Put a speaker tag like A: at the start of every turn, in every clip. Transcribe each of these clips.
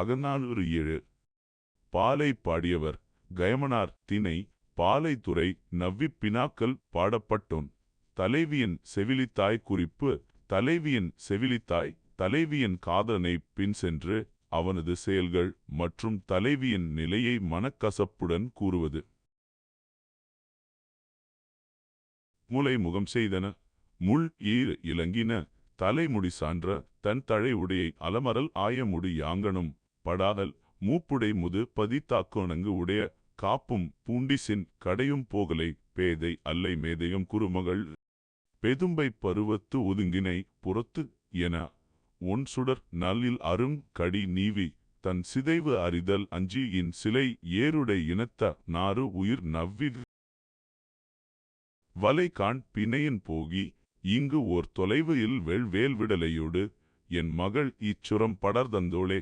A: அகநானூறு ஏழு. பாலை பாடியவர் கயமனார் திணை பாலைத்துறை நவ்விப் பினாக்கல் பாடப்பட்டோன். தலைவியின் செவிலித்தாய் குறிப்பு தலைவியின் செவிலித்தாய் தலைவியின் காதலனை பின் சென்று அவனது செயல்கள் மற்றும் தலைவியின் நிலையை மனக்கசப்புடன் கூறுவது. முலை முகம் செய்தன முள் ஈர் இலங்கின தலைமுடி சான்ற தன் தழை உடையை அலமரல் ஆயமுடி யாங்கனும் படாதல். மூப்புடை முது பதித்தாக்கோணங்கு உடைய காப்பும் பூண்டிசின் கடையும் போகலை. பேதை அல்லை மேதையும் குறுமகள். பெதும்பை பருவத்து ஒதுங்கினை புறத்து என ஒன் சுடர் நல்லில் அரும் கடி நீவி. தன் சிதைவு அறிதல் அஞ்சியின் சிலை ஏருடை இனத்த நாறு உயிர் நவ்வி வலை காண் பிணையின் போகி. இங்கு ஓர் தொலைவு இல் வெள்வேல் வேல்விடலையோடு என் மகள் இச்சுரம் படர்தந்தோளே.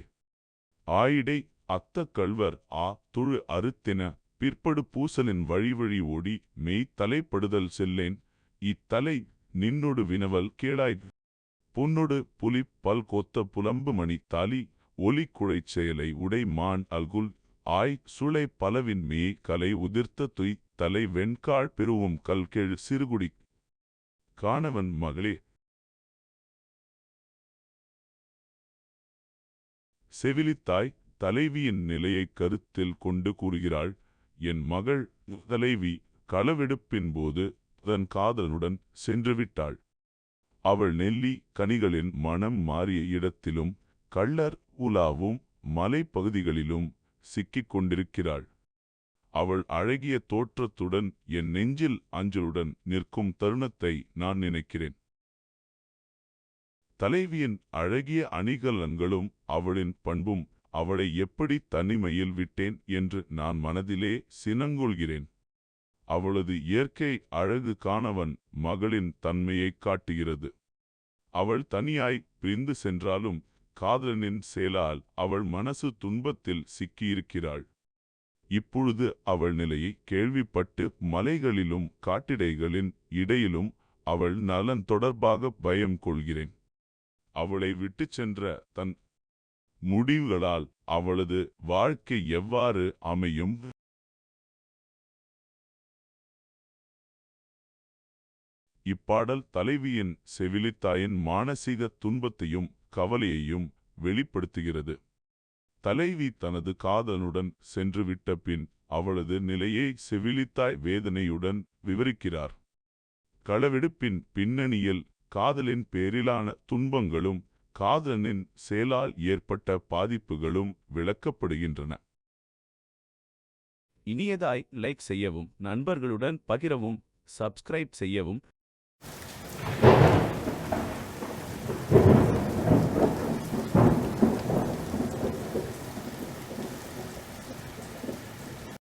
A: ஆயிடை அத்த கள்வர் ஆ துழு அறுத்தென பிற்படு பூசலின் வழிவழி ஓடி மெய் தலைப்படுதல் செல்லேன். இத்தலை நின்னொடு வினவல் கேளாய் பொன்னொடு புலி பல் கொத்த புலம்பு மணி தாலி ஒலி குழைச் செயலை உடை மான் அல்குல் ஆய் சுளை பலவின் மே கலை உதிர்த்த துய் தலை வெண்காள் பெருவும் கல்கெழு சிறுகுடி காணவன் மகளே செவிலித்தாய் தலைவியின் நிலையைக் கருத்தில் கொண்டு கூறுகிறாள் என் மகள் தலைவி களவெடுப்பின் போது தன் காதலனுடன் சென்றுவிட்டாள். அவள் நெல்லி கனிகளின் மனம் மாறிய இடத்திலும் கள்ளர் உலாவும் மலைப்பகுதிகளிலும் சிக்கிக் கொண்டிருக்கிறாள். அவள் அழகிய தோற்றத்துடன் என் நெஞ்சில் அஞ்சலுடன் நிற்கும் தருணத்தை நான் நினைக்கிறேன். தலைவியின் அழகிய அணிகலன்களும் அவளின் பண்பும் அவளை எப்படி தனிமையில் விட்டேன் என்று நான் மனதிலே சினங்கொள்கிறேன். அவளது இயற்கை அழகு காணவன் மகளின் தன்மையைக் காட்டுகிறது. அவள் தனியாய் பிரிந்து சென்றாலும் காதலனின் செயலால் அவள் மனசு துன்பத்தில் சிக்கியிருக்கிறாள். இப்பொழுது அவள் நிலையை கேள்விப்பட்டு மலைகளிலும் காட்டிடைகளின் இடையிலும் அவள் நலன் தொடர்பாக பயம் கொள்கிறேன். அவளை விட்டுச் சென்ற தன் முடிவுகளால் அவளது வாழ்க்கை எவ்வாறு அமையும்? இப்பாடல் தலைவியின் செவிலித்தாயின் மானசீக துன்பத்தையும் கவலையையும் வெளிப்படுத்துகிறது. தலைவி தனது காதலனுடன் சென்றுவிட்ட பின் அவளது நிலையை செவிலித்தாய் வேதனையுடன் விவரிக்கிறார். களவெடுப்பின் பின்னணியில் காதலின் பேரிலான துன்பங்களும் காதலனின் செயலால் ஏற்பட்ட பாதிப்புகளும் விளக்கப்படுகின்றன.
B: இனியதாய் லைக் செய்யவும் நண்பர்களுடன் பகிரவும் சப்ஸ்கிரைப் செய்யவும்